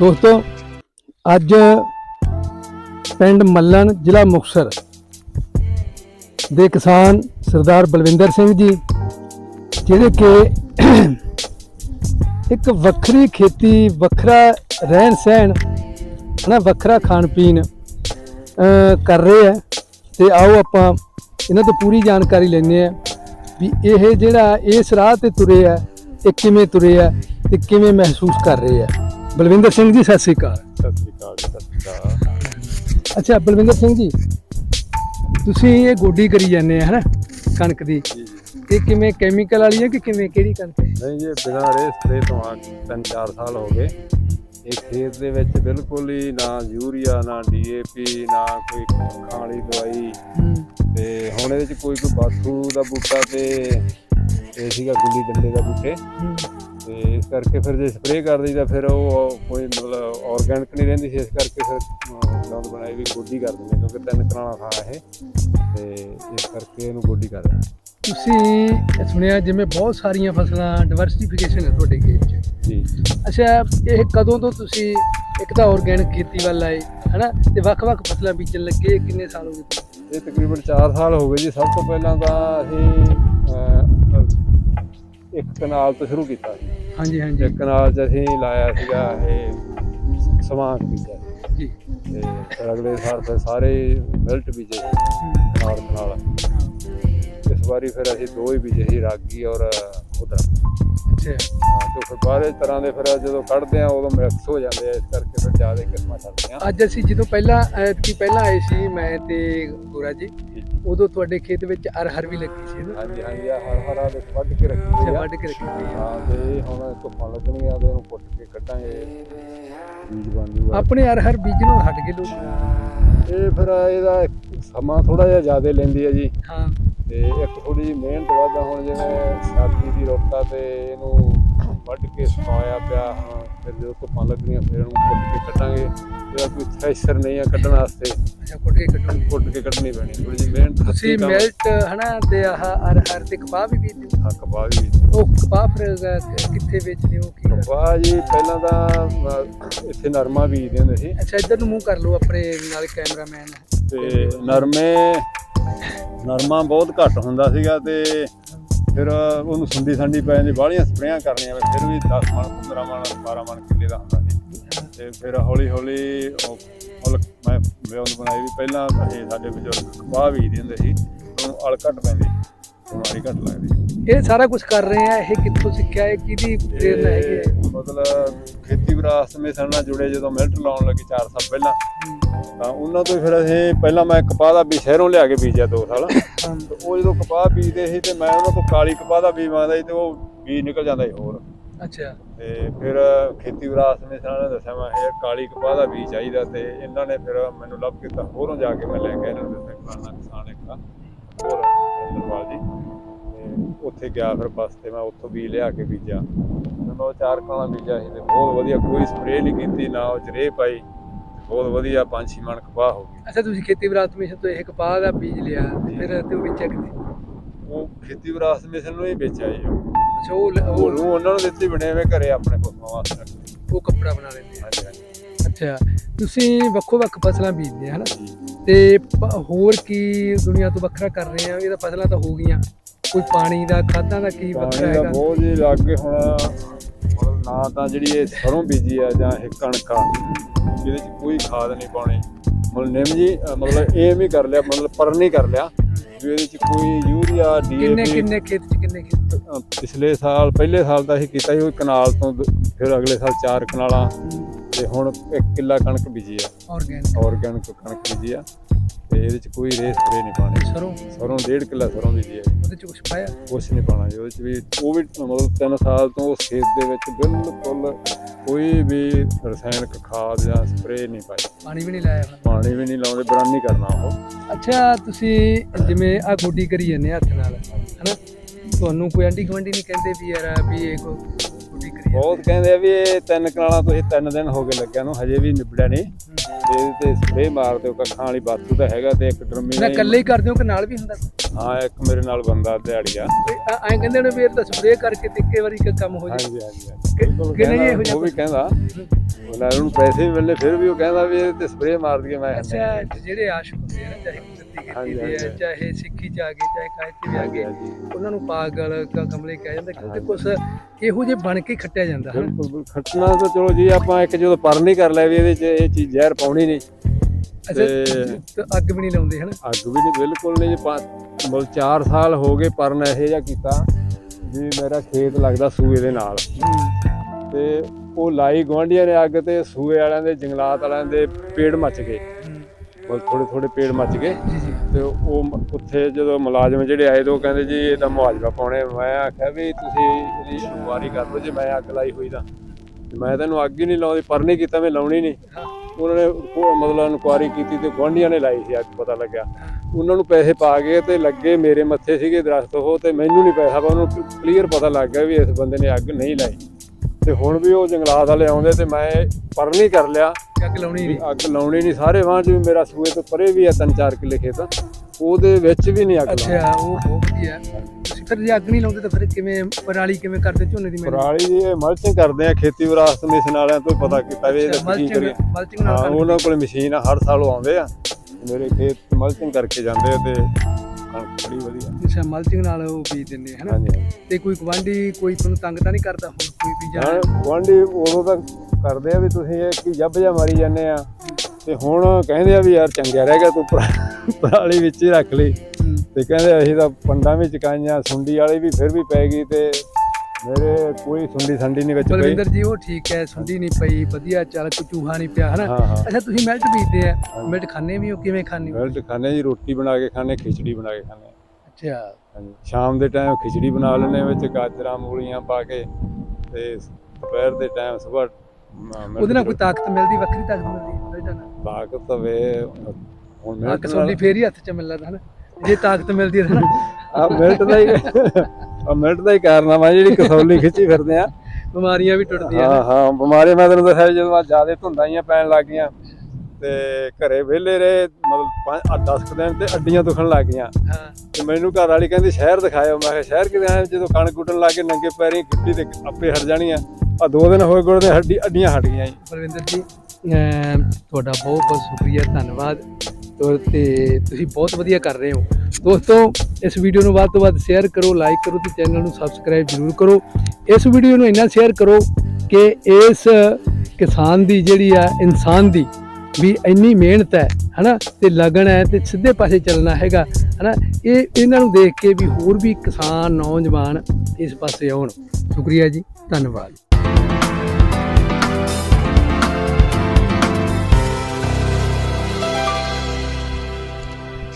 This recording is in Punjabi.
ਦੋਸਤੋ, ਅੱਜ ਪਿੰਡ ਮੱਲਣ, ਜ਼ਿਲ੍ਹਾ ਮੁਕਤਸਰ ਦੇ ਕਿਸਾਨ ਸਰਦਾਰ ਬਲਵਿੰਦਰ ਸਿੰਘ ਜੀ, ਜਿਹੜੇ ਕਿ ਇੱਕ ਵੱਖਰੀ ਖੇਤੀ, ਵੱਖਰਾ ਰਹਿਣ ਸਹਿਣ, ਹਨਾ, ਵੱਖਰਾ ਖਾਣ ਪੀਣ ਕਰ ਰਹੇ ਆ। ਤੇ ਆਓ ਆਪਾਂ ਇਹਨਾਂ ਤੋਂ ਪੂਰੀ ਜਾਣਕਾਰੀ ਲੈਂਦੇ ਆ ਵੀ ਇਹ ਜਿਹੜਾ, ਇਸ ਰਾਹ ਤੇ ਤੁਰੇ ਆ, ਇਹ ਕਿਵੇਂ ਤੁਰੇ ਆ ਤੇ ਕਿਵੇਂ ਮਹਿਸੂਸ ਕਰ ਰਹੇ ਆ। ਬਲਵਿੰਦਰ ਸਿੰਘ ਜੀ ਸਤਿ ਸ੍ਰੀ ਅਕਾਲ। ਸਤਿ ਸ੍ਰੀ ਅਕਾਲ ਸਤਿ ਸ੍ਰੀ ਅਕਾਲ। ਅੱਛਾ ਬਲਵਿੰਦਰ ਸਿੰਘ ਜੀ ਤੁਸੀਂ ਇਹ ਗੋਡੀ ਕਰੀ ਜਾਂਦੇ ਆ ਹਨਾ ਕਣਕ ਦੀ। ਇਹ ਕਿਵੇਂ ਕੈਮੀਕਲ ਵਾਲੀ ਹੈ ਕਿ ਕਿਵੇਂ ਕਿਹੜੀ ਕਣਕ ਹੈ? ਨਹੀਂ ਜੀ ਬਿਨਾਂ ਰੇ ਸਪਰੇ ਤੋਂ ਆ ਤਿੰਨ ਚਾਰ ਸਾਲ ਹੋ ਗਏ। ਇਹ ਖੇਤ ਦੇ ਵਿੱਚ ਬਿਲਕੁਲ ਹੀ ਨਾ ਯੂਰੀਆ ਨਾ ਡੀਏਪੀ ਨਾ ਕੋਈ ਖਾਣ ਵਾਲੀ ਦਵਾਈ। ਤੇ ਹੁਣ ਇਹਦੇ ਚ ਕੋਈ ਕੋਈ ਬਾਥੂ ਦਾ ਬੂਟਾ ਤੇ ਇਹ ਸੀਗਾ ਗੁੱਲੀ ਡੰਡੇ ਦਾ ਬੂਟੇ। ਤੇ ਇਸ ਕਰਕੇ ਫਿਰ ਜੇ ਸਪਰੇ ਕਰ ਦਈਦਾ ਫਿਰ ਉਹ ਕੋਈ ਮਤਲਬ ਆਰਗੈਨਿਕ ਨਹੀਂ ਰਹਿੰਦੀ ਸੀ ਇਸ ਕਰਕੇ ਫਿਰ ਗੰਦ ਬਣਾਈ ਵੀ ਗੋਡੀ ਕਰ ਦਿੰਦੇ ਕਿਉਂਕਿ ਤਿੰਨ ਕਰਾਣਾ ਥਾਂ ਇਹ ਤੇ ਇਸ ਕਰਕੇ ਇਹਨੂੰ ਗੋਡੀ ਕਰ ਦਿੰਦੇ ਤੁਸੀਂ ਸੁਣਿਆ ਜਿਵੇਂ ਬਹੁਤ ਸਾਰੀਆਂ ਫਸਲਾਂ ਡਿਵਰਸਿਫਿਕੇਸ਼ਨ ਹੈ ਤੁਹਾਡੇ ਖੇਤ 'ਚ। ਜੀ। ਅੱਛਾ ਇਹ ਕਦੋਂ ਤੋਂ ਤੁਸੀਂ ਇੱਕ ਤਾਂ ਆਰਗੈਨਿਕ ਖੇਤੀ ਵੱਲ ਆਏ ਹਨਾ? ਤੇ ਵੱਖ-ਵੱਖ ਫਸਲਾਂ ਬੀਜਣ ਲੱਗੇ ਕਿੰਨੇ ਸਾਲ ਹੋ ਗਏ? ਇਹ ਤਕਰੀਬਨ 4 ਸਾਲ ਹੋ ਗਏ ਜੀ। ਸਭ ਤੋਂ ਪਹਿਲਾਂ ਤਾਂ ਅਸੀਂ ਇੱਕ ਕਨਾਲ ਤੋਂ ਸ਼ੁਰੂ ਕੀਤਾ ਸੀ। ਹਾਂਜੀ ਹਾਂਜੀ। ਇੱਕ ਕਨਾਲ 'ਚ ਅਸੀਂ ਲਾਇਆ ਸੀਗਾ ਇਹ ਸਮਾਂਕ ਬੀਜਿਆ। ਜੀ। ਤੇ ਫਿਰ ਅਗਲੇ ਸਾਲ ਫਿਰ ਸਾਰੇ ਮਿਲਟ ਬੀਜੇ ਨਾਲ ਹਾਂ, ਇਸ ਵਾਰੀ ਫਿਰ ਅਸੀਂ ਦੋ ਹੀ ਬੀਜੇ ਸੀ ਰਾਗੀ ਔਰ ਖੁਦਰਾ। ਅੱਛਾ। ਤੇ ਫਿਰ ਬਾਰੇ ਤਰ੍ਹਾਂ ਦੇ ਫਿਰ ਜਦੋਂ ਕੱਢਦੇ ਆ ਉਦੋਂ ਮਿਕਸ ਹੋ ਜਾਂਦੇ ਆ ਇਸ ਕਰਕੇ ਫਿਰ ਜ਼ਿਆਦਾ ਕਿਸਮਾਂ ਚੱਲਦੇ ਆ ਅੱਜ ਅਸੀਂ ਜਦੋਂ ਪਹਿਲਾਂ ਐਤਕੀ ਪਹਿਲਾਂ ਆਏ ਸੀ ਮੈਂ ਤੇ ਗੋਰਾ ਜੀ ਉਦੋਂ ਤੁਹਾਡੇ ਖੇਤ ਵਿੱਚ ਅਰਹਰ ਵੀ ਲੱਗੀ ਸੀ ਨਾ? ਹਾਂਜੀ ਹਾਂਜੀ ਆ ਹਰ ਹਰਾ ਦੇ ਵੱਢ ਕੇ ਰੱਖੀ ਅੱਛਾ ਹੋਈ ਆ। ਵੱਢ ਕੇ ਰੱਖੀ ਹੋਈ ਆ। ਹਾਂ ਤੇ ਹੁਣ ਧੁੱਪਾਂ ਲੱਗਣਗੀਆਂ ਤੇ ਇਹਨੂੰ ਪੁੱਟ ਕੇ ਕੱਢਾਂਗੇ। ਬੀਜ ਬਣ ਜੂਗਾ। ਆਪਣੇ ਅਰਹਰ ਬੀਜਣੋਂ ਹਟ ਗਏ ਲੋਕ। ਇਹ ਫਿਰ ਇਹਦਾ ਸਮਾਂ ਥੋੜਾ ਜਿਹਾ ਜ਼ਿਆਦਾ ਲੈਂਦੀ ਹੈ ਜੀ। ਹਾਂ। ਤੇ ਇੱਕ ਥੋੜੀ ਜਿਹੀ ਮਿਹਨਤ ਵਾਦਾ ਹੁਣ ਜਿਵੇਂ ਸਰਦੀ ਦੀ ਰੁੱਤ ਆ ਤੇ ਇਹਨੂੰ ਵੱਢ ਕੇ ਸੁਕਾਇਆ ਪਿਆ ਹਾਂ ਫਿਰ ਜਦੋਂ ਧੁੱਪਾਂ ਲੱਗਣੀਆਂ ਫਿਰ ਇਹਨੂੰ ਪੁੱਟ ਕੇ ਕੱਢਾਂਗੇ। ਇਹਦਾ ਕੋਈ ਥ੍ਰੈਸ਼ਰ ਨਹੀਂ ਆ ਕੱਢਣ ਵਾਸਤੇ। ਅੱਛਾ ਕੁੱਟ ਕੇ ਕੱਢੋਗੇ ਪੁੱਟ ਕੇ ਕੱਢਣੀ ਪੈਣੀ। ਥੋੜੀ ਜਿਹੀ ਮਿਹਨਤ ਤੁਸੀਂ ਮਿਲਟ ਹਨਾ ਤੇ ਆਹ ਅਰਹਰ ਤੇ ਕਪਾਹ ਵੀ ਬੀਜਦੇ ਹੋ? ਕਪਾਹ ਵੀ ਉਹ ਕਪਾਹ ਫਿਰ ਕਿੱਥੇ ਵੇਚਦੇ ਹੋ ਕੀ ਕਪਾਹ ਜੀ ਪਹਿਲਾਂ ਤਾਂ ਇੱਥੇ ਨਰਮਾ ਬੀਜਦੇ ਹੁੰਦੇ ਸੀ। ਅੱਛਾ ਇੱਧਰ ਨੂੰ ਮੂੰਹ ਕਰ ਲਓ ਆਪਣੇ ਨਾਲ ਕੈਮਰਾਮੈਨ। ਤੇ ਨਰਮੇ ਨਰਮਾ ਬਹੁਤ ਘੱਟ ਹੁੰਦਾ ਸੀਗਾ ਤੇ ਫਿਰ ਉਹਨੂੰ ਸੁੰਡੀ ਸੰਡੀ ਪੈ ਜਾਂਦੀ ਬਾਹਲੀਆਂ ਸਪਰੇਆਂ ਕਰਨੀਆਂ ਵੇ ਫਿਰ ਵੀ 10 ਮਣ 15 ਮਣ 12 ਮਣ ਕਿੱਲੇ ਦਾ ਹੁੰਦਾ ਸੀ। ਤੇ ਫਿਰ ਹੌਲੀ ਹੌਲੀ ਉਹ ਹੌਲ ਮੈਂ ਵਿਉਂਦ ਬਣਾਈ ਵੀ ਪਹਿਲਾਂ ਇਹ ਸਾਡੇ ਬਜ਼ੁਰਗ ਕਪਾਹ ਬੀਜਦੇ ਹੁੰਦੇ ਸੀ ਉਹਨੂੰ ਅਲ ਘੱਟ ਪੈਂਦੀ ਬਿਮਾਰੀ ਘੱਟ ਲੱਗਦੀ। ਇਹ ਸਾਰਾ ਕੁਝ ਕਰ ਰਹੇ ਆ ਇਹ ਕਿੱਥੋਂ ਸਿੱਖਿਆ ਇਹ ਕਿਹਦੀ ਪ੍ਰੇਰਨਾ ਹੈਗੀ ਹੈ? ਮਤਲਬ ਖੇਤੀ ਵਿਰਾਸਤ ਮਿਸ਼ਨ ਨਾਲ ਜੁੜੇ ਜਦੋਂ ਮਿਲਟ ਲਾਉਣ ਲੱਗੇ 4 ਸਾਲ ਪਹਿਲਾਂ ਤਾਂ ਉਹਨਾਂ ਤੋਂ ਫਿਰ ਅਸੀਂ ਪਹਿਲਾਂ ਮੈਂ ਕਪਾਹ ਦਾ ਵੀ ਸ਼ਹਿਰੋਂ ਲਿਆ ਕੇ ਬੀਜਿਆ 2 ਸਾਲ। ਤੇ ਉਹ ਜਦੋਂ ਕਪਾਹ ਬੀਜਦੇ ਸੀ ਤੇ ਮੈਂ ਉਹਨਾਂ ਤੋਂ ਕਾਲੀ ਕਪਾਹ ਦਾ ਬੀਜ ਮੰਗਦਾ ਸੀ ਤੇ ਉਹ ਬੀਜ ਨਿਕਲ ਜਾਂਦਾ ਸੀ ਹੋਰ। ਅੱਛਾ। ਤੇ ਫਿਰ ਖੇਤੀ ਵਿਰਾਸਤ ਮਿਸ਼ਨ ਨੇ ਦੱਸਿਆ ਮੈਂ ਇਹ ਕਾਲੀ ਕਪਾਹ ਦਾ ਬੀਜ ਚਾਹੀਦਾ ਤੇ ਇਹਨਾਂ ਨੇ ਫਿਰ ਮੈਨੂੰ ਲੱਭ ਕੇ ਤਾਂ ਹੋਰੋਂ ਜਾ ਕੇ ਮੈਂ ਲੈ ਕੇ ਇਹਨਾਂ ਨੂੰ ਦੱਸਿਆ ਫਲਾਣਾ ਕਿਸਾਨ ਇੱਕ ਆ ਹੋਰ ਚੰਦਰਪਾਲ ਜੀ। ਤੇ ਉੱਥੇ ਗਿਆ ਫਿਰ ਬੱਸ ਤੇ ਮੈਂ ਉੱਥੋਂ ਬੀਜ ਲਿਆ ਕੇ ਬੀਜਿਆ। ਮੈਂ ਉਹ ਚਾਰ ਕਾਲਾ ਬੀਜਿਆ ਸੀ ਤੇ ਬਹੁਤ ਵਧੀਆ ਕੋਈ ਸਪਰੇਅ ਨਹੀਂ ਕੀਤੀ ਨਾ ਉਹ ਚ ਰੇਹ ਪਾਈ। ਬਹੁਤ ਵਧੀਆ ਪੰਜ ਛੇ ਮਣ ਕਪਾਹ ਹੋ ਗਈ। ਅੱਛਾ ਤੁਸੀਂ ਖੇਤੀ ਵਿਰਾਸਤ ਮਿਸ਼ਨ ਤੋਂ ਇਹ ਕਪਾਹ ਦਾ ਬੀਜ ਲਿਆ ਫਿਰ ਤੇ ਉਹ ਵੇਚਿਆ ਕਿਤੇ ਉਹ ਖੇਤੀ ਵਿਰਾਸਤ ਮਿਸ਼ਨ ਨੂੰ ਹੀ ਵੇਚਿਆ ਜੀ। ਅੱਛਾ ਉਹ ਉਹ ਉਹਨੂੰ ਉਹਨਾਂ ਨੂੰ ਦਿੱਤੀ ਬਣੇ ਹੋਏ ਘਰੇ ਆਪਣੇ ਪਸ਼ੂਆਂ ਵਾਸਤੇ ਰੱਖਦੇ। ਉਹ ਕੱਪੜਾ ਬਣਾ ਲੈਂਦੇ ਹਾਂਜੀ ਹਾਂਜੀ। ਅੱਛਾ ਤੁਸੀਂ ਵੱਖੋ ਵੱਖ ਫਸਲਾਂ ਬੀਜਦੇ ਹਨਾ। ਤੇ ਹੋਰ ਕੀ ਦੁਨੀਆ ਤੋਂ ਵੱਖਰਾ ਕਰ ਰਹੇ ਆ? ਇਹ ਤਾਂ ਫਸਲਾਂ ਤਾਂ ਹੋ ਗਈਆਂ। ਕੋਈ ਪਾਣੀ ਦਾ ਖਾਦਾਂ ਦਾ ਕੀ ਵੱਖਰਾ ਹੈਗਾ? ਬਹੁਤ ਜੀ ਲੱਗੇ ਹੁਣ। ਹੁਣ ਨਾ ਤਾਂ ਜਿਹੜੀ ਇਹ ਸਰੋਂ ਬੀਜੀ ਆ ਜਾਂ ਇਹ ਕਣਕ ਆ ਇਹਦੇ ਚ ਕੋਈ ਖਾਦ ਨਹੀਂ ਪਾਉਣੀ। ਮਤਲਬ ਨਿੰਮ ਜੀ ਅ, ਮਤਲਬ ਇਹ ਵੀ ਕਰ ਲਿਆ ਮਤਲਬ ਪਰ ਨਹੀਂ ਕਰ ਲਿਆ ਵੀ ਇਹਦੇ ਚ ਕੋਈ ਯੂਰੀਆ ਕਿੰਨੇ ਡੀਏਪੀ ਕਿੰਨੇ ਖੇਤ ਚ ਕਿੰਨੇ ਖੇਤ ਪਿਛਲੇ ਸਾਲ ਪਹਿਲੇ ਸਾਲ ਤਾਂ ਅਸੀਂ ਕੀਤਾ ਸੀ ਉਹ ਕਨਾਲ ਤੋਂ ਦ- ਫਿਰ ਅਗਲੇ ਸਾਲ ਚਾਰ ਕਨਾਲਾਂ। ਤੇ ਹੁਣ ਇੱਕ ਕਿੱਲਾ ਕਣਕ ਬੀਜੀ ਆ। ਆਰਗੈਨਿਕ ਆਰਗੈਨਿਕ ਕਣਕ ਬੀਜੀ ਆ। ਤੇ ਇਹਦੇ ਚ ਕੋਈ ਰੇਸ ਸਪਰੇ ਨਹੀਂ ਪਾਣੀ ਸਰੋਂ? ਸਰੋਂ ਡੇਢ ਕਿੱਲਾ ਸਰੋਂ ਬੀਜੀ ਆ ਉਹਦੇ ਚ ਕੁਝ ਪਾਇਆ? ਕੁਛ ਨਹੀਂ ਪਾਣਾ ਜੀ ਉਹਦੇ ਚ ਵੀ ਉਹ ਵੀ ਮਤਲਬ 3 ਸਾਲ ਤੋਂ ਉਸ ਖੇਤ ਦੇ ਵਿੱਚ ਬਿਲਕੁਲ ਕੋਈ ਵੀ ਰਸਾਇਣਿਕ ਖਾਦ ਜਾਂ ਸਪਰੇਅ ਨਹੀਂ ਪਾਈ। ਪਾਣੀ ਵੀ ਨਹੀਂ ਲਾਇਆ ਹੋਣਾ। ਪਾਣੀ ਵੀ ਨਹੀਂ ਲਾਉਂਦੇ ਬਰਾਨੀ ਕਰਨਾ ਉਹ। ਅੱਛਾ ਤੁਸੀਂ ਜਿਵੇਂ ਆ ਗੋਡੀ ਕਰੀ ਜਾਂਦੇ ਆ ਹੱਥ ਨਾਲ ਹਨਾ? ਤੁਹਾਨੂੰ ਕੋਈ ਆਂਟੀ ਗਵੰਡੀ ਨਹੀਂ ਕਹਿੰਦੇ ਵੀ ਯਾਰ ਵੀ ਇਹ ਕੋ ਗੋਡੀ ਕਰੀ ਬਹੁਤ ਕਹਿੰਦੇ ਆ ਵੀ ਇਹ ਤਿੰਨ ਕਨਾਲਾਂ ਤੋਂ ਇਹ ਤਿੰਨ ਦਿਨ ਹੋ ਗਏ ਲੱਗਿਆ ਨੂੰ ਹਜੇ ਵੀ ਨਿਬੜਿਆ ਨਹੀਂ। ਇਹਦੇ ਤੇ ਸਪਰੇਅ ਮਾਰ ਦਿਓ ਕੱਖਾਂ ਵਾਲੀ ਬਾਥੂ ਤਾਂ ਹੈਗਾ ਤੇ ਇੱਕ ਡਰਮੀ ਨਾ ਇਕੱਲੇ ਹੀ ਕਰਦੇ ਹੋ ਕਿ ਨਾਲ ਵੀ ਹੁੰਦਾ? ਹਾਂ ਇੱਕ ਮੇਰੇ ਨਾਲ ਬੰਦਾ ਦਿਹਾੜੀਆ। ਐਂ ਕਹਿੰਦੇ ਨੇ ਵੀ ਇਹ ਤਾਂ ਸਪਰੇਅ ਕਰਕੇ ਤੇ ਇੱਕੇ ਵਾਰੀ ਕੰਮ ਹੋ ਜਾਏ। ਹਾਂਜੀ ਹਾਂਜੀ ਕਿ- ਬਿਲਕੁਲ ਕਿ ਨਹੀਂ ਕਹਿੰਦਾ, ਇਹੋ ਜਿਹਾ ਉਹ ਵੀ ਕਹਿੰਦਾ ਉਹਨਾਂ ਨੂੰ ਪੈਸੇ ਵੀ ਮਿਲਨੇ ਫਿਰ ਵੀ ਉਹ ਕਹਿੰਦਾ ਵੀ ਇਹ ਤੇ ਸਪਰੇਅ ਮਾਰ ਦਈਏ ਮੈਂ। ਅੱਛਾ ਜਿਹੜੇ ਆਸ਼ਕ ਹੁੰਦੇ ਆ ਨਾ ਚਾਹੇ ਹਾਂਜੀ, ਕੀਤੀ ਦੇ ਆ ਹਾਂਜੀ। ਚਾਹੇ ਸਿੱਖੀ ਚ ਆ ਗਏ ਚਾਹੇ ਕਾਇਤੇ ਵੀ ਆ ਗਏ ਹਾਂਜੀ, ਉਹਨਾਂ ਨੂੰ ਪਾਗਲ ਕ- ਕਮਲੇ ਕਹਿ ਜਾਂਦਾ ਕਿਉਂਕਿ ਹਾਂਜੀ। ਕੁਛ ਇਹੋ ਜਿਹੇ ਬਣ ਕੇ ਹੀ ਖੱਟਿਆ ਜਾਂਦਾ ਬਿਲਕੁਲ ਬਿਲਕੁਲ। ਖੱਟਣਾ ਤਾਂ ਚਲੋ ਜੀ ਆਪਾਂ ਇੱਕ ਜਦੋਂ ਪਰ ਨਹੀਂ ਕਰ ਲਿਆ ਵੀ ਇਹਦੇ 'ਚ ਇਹ ਚੀਜ਼ ਜ਼ਹਿਰ ਪਾਉਣੀ ਨਹੀਂ ਅੱਛਾ ਤੇ- ਤੇ ਅੱਗ ਵੀ ਨਹੀਂ ਲਾਉਂਦੇ ਹਨ? ਅੱਗ ਵੀ ਨਹੀਂ ਬਿਲਕੁਲ ਨਹੀਂ ਜੀ ਪਾ- ਮਤਲਬ 4 ਸਾਲ ਹੋ ਗਏ ਪਰਨ ਇਹੋ ਜਿਹਾ ਕੀਤਾ ਵੀ ਮੇਰਾ ਖੇਤ ਲੱਗਦਾ ਸੂਏ ਦੇ ਨਾਲ। ਤੇ ਉਹ ਲਾਈ ਗੁਆਂਢੀਆਂ ਨੇ ਅੱਗ ਤੇ ਸੂਏ ਵਾਲਿਆਂ ਦੇ ਜੰਗਲਾਤ ਵਾਲਿਆਂ ਦੇ ਪੇੜ ਮੱਚ ਗਏ। ਮਤਲਬ ਥੋੜੇ ਥੋੜੇ ਪੇੜ ਮੱਚ ਗਏ ਜੀ ਤੇ ਉਹ ਉੱਥੇ ਜਦੋਂ ਮੁਲਾਜ਼ਮ ਜਿਹੜੇ ਆਏ ਤੇ ਉਹ ਕਹਿੰਦੇ ਜੀ ਇਹਦਾ ਮੁਆਵਜ਼ਾ ਪਾਉਣੇ ਮੈਂ ਆਖਿਆ ਵੀ ਤੁਸੀਂ ਇਹਦੀ ਇਨਕੁਆਰੀ ਕਰ ਲਓ ਜੇ ਮੈਂ ਅੱਗ ਲਾਈ ਹੋਈ ਤਾਂ। ਮੈਂ ਤੈਨੂੰ ਅੱਗ ਹੀ ਨਹੀਂ ਲਾਉਂਦੀ, ਪਰ ਨਹੀਂ ਕੀਤਾ, ਮੈਂ ਲਾਉਣੀ ਨਹੀਂ। ਉਹਨਾਂ ਨੇ ਮਤਲਬ ਇਨਕੁਆਰੀ ਕੀਤੀ ਤੇ ਗੁਆਂਢੀਆਂ ਨੇ ਲਾਈ ਸੀ ਅੱਗ, ਪਤਾ ਲੱਗਿਆ। ਉਹਨਾਂ ਨੂੰ ਪੈਸੇ ਪਾ ਗਏ ਤੇ ਲੱਗੇ ਮੇਰੇ ਮੱਥੇ ਸੀਗੇ ਦਰਖਤ ਉਹ ਤੇ ਮੈਨੂੰ ਨਹੀਂ ਪੈਸਾ ਪਾ, ਉਹਨੂੰ ਕਲੀਅਰ ਪਤਾ ਲੱਗ ਗਿਆ ਵੀ ਇਸ ਬੰਦੇ ਨੇ ਅੱਗ ਨਹੀਂ ਲਾਈ। ਤੇ ਹੁਣ ਵੀ ਉਹ ਜੰਗਲਾਤ ਵਾਲੇ ਆਉਂਦੇ ਤੇ ਮੈਂ ਪਰ ਨਹੀਂ ਕਰ ਲਿਆ। ਅੱਗ ਲਾਉਣੀ ਨਹੀਂ। ਅੱਗ ਲਾਉਣੀ ਨਹੀਂ ਸਾਰੇ ਵਾਂ ਚ ਵੀ ਮੇਰਾ ਸੂਏ ਤੋਂ ਪਰੇ ਵੀ ਆ ਤਿੰਨ ਚਾਰ ਕਿੱਲੇ ਖੇਤ। ਉਹਦੇ ਵਿੱਚ ਵੀ ਨਹੀਂ ਅੱਗ ਲਾਉਣੀ। ਅੱਛਾ ਉਹ ਬਹੁਤ ਵਧੀਆ। ਤੁਸੀਂ ਫਿਰ ਜੇ ਅੱਗ ਨਹੀਂ ਲਾਉਂਦੇ ਤਾਂ ਫਿਰ ਕਿਵੇਂ ਪਰਾਲੀ ਕਿਵੇਂ ਕਰਦੇ ਝੋਨੇ ਦੀ ਪਰਾਲੀ ਦੀ ਮਲਚਿੰਗ ਕਰਦੇ ਆ ਖੇਤੀ ਵਿਰਾਸਤ ਮਿਸ਼ਨ ਵਾਲਿਆਂ ਤੋਂ ਹੀ ਪਤਾ ਕੀਤਾ ਵੀ ਇਹਦਾ ਕੀ ਕਰੀਏ। ਮਲਚਿੰਗ ਨਾਲ ਹਾਂ ਉਹਨਾਂ ਕੋਲ ਮਸ਼ੀਨ ਆ ਹਰ ਸਾਲ ਉਹ ਆਉਂਦੇ ਆ। ਮੇਰੇ ਖੇਤ ਮਲਚਿੰਗ ਕਰਕੇ ਜਾਂਦੇ ਆ ਤੇ ਕਣਕ ਬੜੀ ਵਧੀਆ। ਅੱਛਾ ਮਲਚਿੰਗ ਨਾਲ ਉਹ ਬੀਜ ਦਿੰਦੇ ਹਨ? ਤੇ ਕੋਈ ਗਵਾਂਢੀ ਕੋਈ ਤੁਹਾਨੂੰ ਤੰਗ ਤਾਂ ਨਹੀਂ ਕਰਦਾ ਹੋਰ ਕੋਈ ਵੀ ਜਾਂ ਹਾਂ ਗੁਆਂਢੀ ਉਦੋਂ ਤੱਕ ਕਰਦੇ ਆ ਵੀ ਤੁਸੀਂ ਇਹ ਕੀ ਜੱਬ ਜਾ ਮਾਰੀ ਜਾਂਦੇ ਆ। ਤੇ ਹੁਣ ਕਹਿੰਦੇ ਆ ਵੀ ਯਾਰ ਚੰਗਿਆ ਰਹਿ ਗਿਆ ਤੂੰ ਪਰਾ- ਪਰਾਲੀ ਵਿੱਚ ਹੀ ਰੱਖ ਲਈ। ਤੇ ਕਹਿੰਦੇ ਅਸੀਂ ਤਾਂ ਪੰਡਾਂ ਵਿੱਚ ਚਕਾਈਆਂ ਸੁੰਡੀ ਵਾਲੀ ਵੀ ਫਿਰ ਵੀ ਪੈ ਗਈ ਤੇ ਮੇਰੇ ਕੋਈ ਸੁੰਡੀ ਸੰਡੀ ਨਹੀਂ ਵਿੱਚ ਪਈ। ਬਲਵਿੰਦਰ ਜੀ ਉਹ ਠੀਕ ਹੈ ਸੁੰਡੀ ਨਹੀਂ ਪਈ ਵਧੀਆ ਚੱਲ ਕੋਈ ਚੂਹਾ ਨਹੀਂ ਪਿਆ ਹਨਾ? ਅੱਛਾ ਤੁਸੀਂ ਮਿਲਟ ਬੀਜਦੇ ਆ। ਮਿਲਟ ਖਾਣੇ ਵੀ ਹੋ ਕਿਵੇਂ ਖਾਣੇ ਹੋ? ਬੈਲਟ ਖਾਣੇ ਜੀ ਰੋਟੀ ਬਣਾ ਕੇ ਖਾਣੇ ਖਿਚੜੀ ਬਣਾ ਕੇ ਖਾਣੇ ਅੱਛਾ। ਸ਼ਾਮ ਦੇ ਟਾਈਮ ਖਿਚੜੀ ਬਣਾ ਲੈਣੇ ਵਿੱਚ ਗਾਜਰਾਂ ਮੂਲੀਆਂ ਪਾ ਕੇ ਤੇ ਦੁਪਹਿਰ ਦੇ ਟਾਈਮ ਸਵੇਰ ਉਹਦੇ ਨਾਲ ਕੋਈ ਤਾਕਤ ਮਿਲਦੀ ਵੱਖਰੀ ਤਾਕਤ ਮਿਲਦੀ ਨਾਲ। ਤਾਕਤ ਵੇ ਹੁਣ ਆ ਮਿਲਟ ਕਸੌਲੀ ਫੇਰ ਹੀ ਹੱਥ ਚ ਮਿਲਦਾ ਹਨਾ ਜੇ ਤਾਕਤ ਮਿਲਦੀ ਹੈ ਆ ਮਿਲਟ ਦਾ ਹੀ ਆ ਮਿਲਟ ਦਾ ਹੀ ਕਾਰਨਾਮਾ ਜਿਹੜੀ ਕਸੌਲੀ ਖਿੱਚੀ ਫਿਰਦੇ ਆ। ਬਿਮਾਰੀਆਂ ਵੀ ਟੁੱਟਦੀਆਂ ਹਾਂ ਹਾਂ ਬਿਮਾਰੀਆਂ ਮੈਂ ਤੈਨੂੰ ਦੱਸਿਆ ਜਦੋਂ ਜ਼ਿਆਦਾ ਧੁੰਦਾਂ ਹੀ ਪੈਣ ਲੱਗ ਗਈਆਂ ਤੇ ਘਰੇ ਵਿਹਲੇ ਰਹੇ ਮਤਲਬ 10 ਦਿਨ ਤੇ ਅੱਡੀਆਂ ਦੁਖਣ ਲੱਗ ਗਈਆਂ। ਹਾਂ। ਤੇ ਮੈਨੂੰ ਘਰ ਵਾਲੀ ਕਹਿੰਦੀ ਸ਼ਹਿਰ ਦਿਖਾਇਓ। ਮੈਂ ਕਿਹਾ ਸ਼ਹਿਰ ਆਇਆ? ਜਦੋਂ ਕਣਕ ਕੁੱਟਣ ਲੱਗ ਕੇ ਨੰਗੇ ਪੈਰੀਂ ਗਿੱਟੀ ਤੇ ਆਪੇ ਹਟ ਜਾਣੀਆਂ। ਆ ਦੋ ਦਿਨ ਹੋਏ ਗੁੜ ਦੇ ਹੱਡੀ ਅੱਡੀਆਂ ਹਟ ਗਈਆਂ ਜੀ। ਬਲਵਿੰਦਰ ਜੀ ਤੁਹਾਡਾ ਬਹੁਤ ਬਹੁਤ ਸ਼ੁਕਰੀਆ, ਧੰਨਵਾਦ। ਤੋ ਤੇ ਤੁਸੀਂ ਬਹੁਤ ਵਧੀਆ ਕਰ ਰਹੇ ਹੋ। ਦੋਸਤੋ, ਇਸ ਵੀਡੀਓ ਨੂੰ ਵੱਧ ਤੋਂ ਵੱਧ ਸ਼ੇਅਰ ਕਰੋ ਲਾਈਕ ਕਰੋ ਤੇ ਚੈਨਲ ਨੂੰ ਸਬਸਕ੍ਰਾਈਬ ਜ਼ਰੂਰ ਕਰੋ। ਇਸ ਵੀਡੀਓ ਨੂੰ ਇੰਨਾ ਸ਼ੇਅਰ ਕਰੋ ਕਿ ਇਸ ਕਿਸਾਨ ਦੀ ਜਿਹੜੀ ਆ, ਇਨਸਾਨ ਦੀ ਵੀ ਇੰਨੀ ਮਿਹਨਤ ਹੈ, ਹਨਾ? ਤੇ ਲਗਨ ਹੈ ਤੇ ਸਿੱਧੇ ਪਾਸੇ ਚੱਲਣਾ ਹੈਗਾ, ਹਨਾ? ਇਹ ਇਹਨਾਂ ਨੂੰ ਦੇਖ ਕੇ ਵੀ ਹੋਰ ਵੀ ਕਿਸਾਨ, ਨੌਜਵਾਨ ਇਸ ਪਾਸੇ ਆਉਣ। ਸ਼ੁਕਰੀਆ ਜੀ, ਧੰਨਵਾਦ।